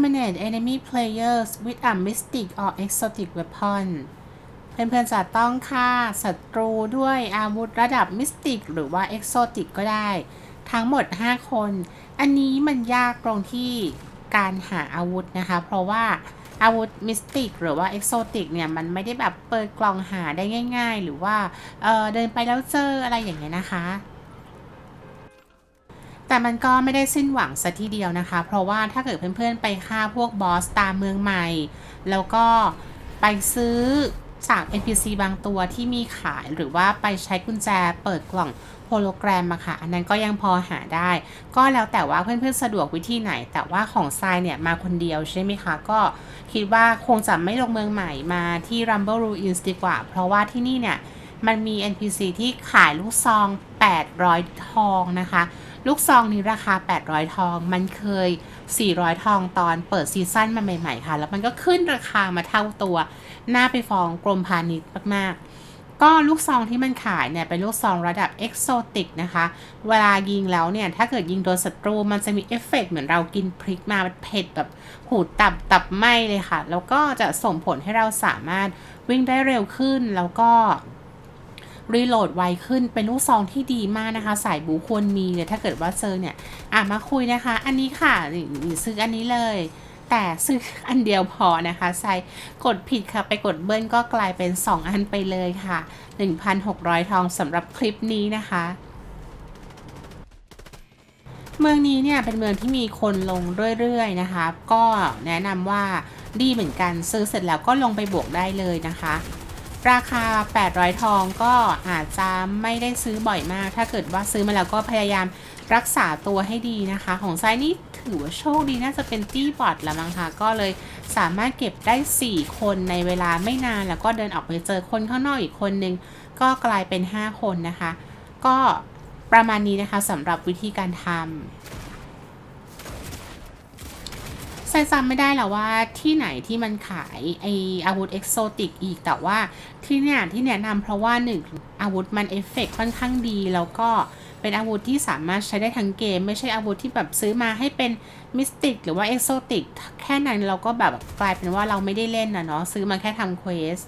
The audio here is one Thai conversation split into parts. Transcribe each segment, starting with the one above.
eliminate enemy players with a mystic or exotic weapon เพื่อนๆจะต้องฆ่าศัตรูด้วยอาวุธระดับมิสติกหรือว่าเอกโซติกก็ได้ ทั้งหมด 5 คน อันนี้มันยากตรงที่การหาอาวุธนะคะ เพราะว่าอาวุธมิสติกหรือว่าเอกโซติกเนี่ย มันไม่ได้แบบเปิดกล่องหาได้ง่าย ๆ หรือว่าเเดินไปแล้วเจออะไรอย่างเงี้ยนะคะ แต่มันก็ไม่ได้สิ้นหวังซะทีเดียวนะคะ เพราะว่าถ้าเกิดเพื่อนๆไปฆ่าพวกบอสตามเมืองใหม่ แล้วก็ไปซื้อจาก NPC บางตัวที่มีขายหรือว่าไปใช้กุญแจเปิดกล่องโฮโลแกรมอะค่ะ อันนั้นก็ยังพอหาได้ ก็แล้วแต่ว่าเพื่อนๆสะดวกวิธีไหน แต่ว่าของทรายเนี่ยมาคนเดียวใช่ไหมคะ ก็คิดว่าคงจะไม่ลงเมืองใหม่มาที่ Rumble Ruins ดีกว่า เพราะว่าที่นี่เนี่ย มันมี NPC ที่ขายลูกซอง 800 ทองนะคะ ลูกซองนี้ราคา 800 ทอง มันเคย 400 ทองตอนเปิดซีซั่นมาใหม่ ๆ ค่ะ แล้วมันก็ขึ้นราคามาเท่าตัว หน้าไปฟ้องกรมพาณิชย์มากๆ ก็ลูกซองที่มันขายเนี่ย เป็นลูกซองระดับเอกโซติกนะคะ เวลายิงแล้วเนี่ย ถ้าเกิดยิงโดนศัตรู มันจะมีเอฟเฟกเหมือนเรากินพริกมาเผ็ดแบบหูตับตับไหมเลยค่ะ แล้วก็จะส่งผลให้เราสามารถวิ่งได้เร็วขึ้นแล้วก็ รีโหลดไวขึ้นเป็นลูกซองที่ดีมากนะคะ สายบูควรมีเลยถ้าเกิดว่าเจอเนี่ย อะมาคุยนะคะ อันนี้ค่ะซื้ออันนี้เลยแต่ซื้ออันเดียวพอนะคะใส่กดผิดค่ะ ไปกดเบิ้ลก็กลายเป็น 2 อันไปเลยค่ะ 1,600 ทองสำหรับคลิปนี้นะคะ เมืองนี้เนี่ยเป็นเมืองที่มีคนลงเรื่อยๆนะคะ ก็แนะนำว่าดีเหมือนกันซื้อเสร็จแล้วก็ลงไปบวกได้เลยนะคะ ราคา 800 ทองก็อาจจะไม่ได้ซื้อบ่อยมาก ถ้าเกิดว่าซื้อมาแล้วก็พยายามรักษาตัวให้ดีนะคะ ของไซนี่ถือว่าโชคดีน่าจะเป็นตี้บอดแล้วมั้งคะก็เลยสามารถเก็บได้ 4 คนในเวลาไม่นานแล้วก็เดินออกไปเจอคนข้างนอกอีกคนนึง ก็กลายเป็น 5 คนนะคะ ก็ประมาณนี้นะคะสำหรับวิธีการทำ ใส่จำไม่ได้แล้วว่าที่ไหนที่มันขายไออาวุธเอกโซติกอีกแต่ว่าที่เนี่ยที่แนะนำเพราะว่าหนึ่งอาวุธมันเอฟเฟกค่อนข้างดี แล้วก็เป็นอาวุธที่สามารถใช้ได้ทั้งเกม ไม่ใช่อาวุธที่แบบซื้อมาให้เป็นมิสติกหรือว่าเอ็กโซติกแค่นั้นเราก็แบบกลายเป็นว่าเราไม่ได้เล่นนะเนาะซื้อมาแค่ทำเควส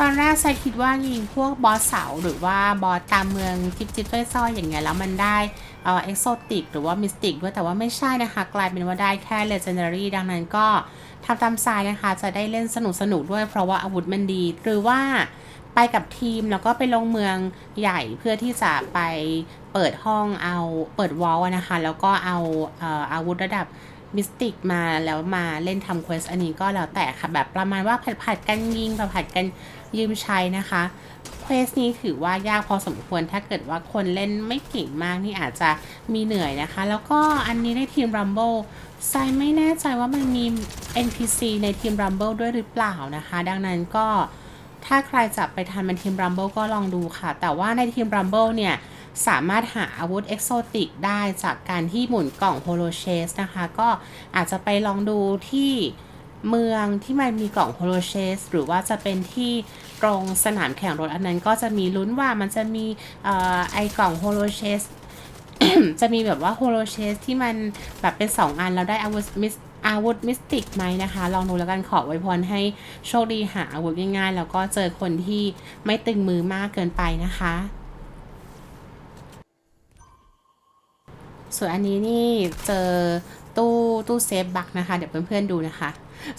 ตอนแรกไซคิดว่ายิงพวกบอสเสาหรือว่าบอสตามเมืองจิบจิบต้อยซ้ออย่างเงี้ยแล้วมันได้ เอ่อเอ็กโซติกหรือว่ามิสติกด้วยแต่ว่าไม่ใช่นะคะ กลายเป็นว่าได้แค่เลเจนดารี่ดังนั้นก็ทำตามสายนะคะ จะได้เล่นสนุกสนุกด้วยเพราะว่าอาวุธมันดี หรือว่าไปกับทีมแล้วก็ไปลงเมืองใหญ่เพื่อที่จะไปเปิดห้องเอาเปิดวอลนะคะ แล้วก็เอาอาวุธระดับ มิสติกมาแล้วมาเล่นทำเควสอันนี้ก็แล้วแต่ค่ะ แบบประมาณว่าผัดๆกันยิงผัดๆกันยืมใช้นะคะเควสนี้ถือว่ายากพอสมควรถ้าเกิดว่าคนเล่นไม่เก่งมากนี่อาจจะมีเหนื่อยนะคะ แล้วก็อันนี้ในทีม Rumble ไซไม่แน่ใจว่ามันมี NPC ในทีม Rumble ด้วยหรือเปล่านะคะ ดังนั้นก็ถ้าใครจะไปทันเป็นทีม Rumble ก็ลองดูค่ะ แต่ว่าในทีม Rumble เนี่ย สามารถหาอาวุธเอกโซติกได้จากการที่หมุนกล่องโฮโลเชสนะคะ ก็อาจจะไปลองดูที่เมืองที่มันมีกล่องโฮโลเชสหรือว่าจะเป็นที่ตรงสนามแข่งรถอันนั้นก็จะมีลุ้นว่ามันจะมีไอกล่องโฮโลเชสจะมีแบบว่าโฮโลเชสที่มันแบบเป็น 2 อันแล้วได้อาวุธมิสอาวุธมิสติกไหมนะคะ ลองดูแล้วกันขอไว้พรให้โชคดีหาอาวุธง่ายๆ แล้วก็เจอคนที่ไม่ตึงมือมากเกินไปนะคะ ส่วนอันนี้นี่เจอตู้ตู้เซฟบักนะคะ เดี๋ยวเพื่อนๆดูนะคะ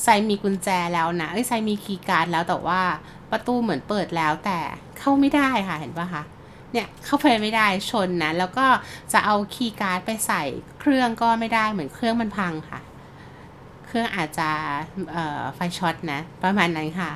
ไซมีกุญแจแล้วนะเอ้ไซมีคีย์การ์ดแล้วแต่ว่าประตูเหมือนเปิดแล้วแต่เข้าไม่ได้ค่ะเห็นปะคะเนี่ยเข้าไปไม่ได้ชนนะ แล้วก็จะเอาคีย์การ์ดไปใส่เครื่องก็ไม่ได้เหมือนเครื่องมันพังค่ะ เครื่องอาจจะไฟช็อตนะ ประมาณนั้นค่ะ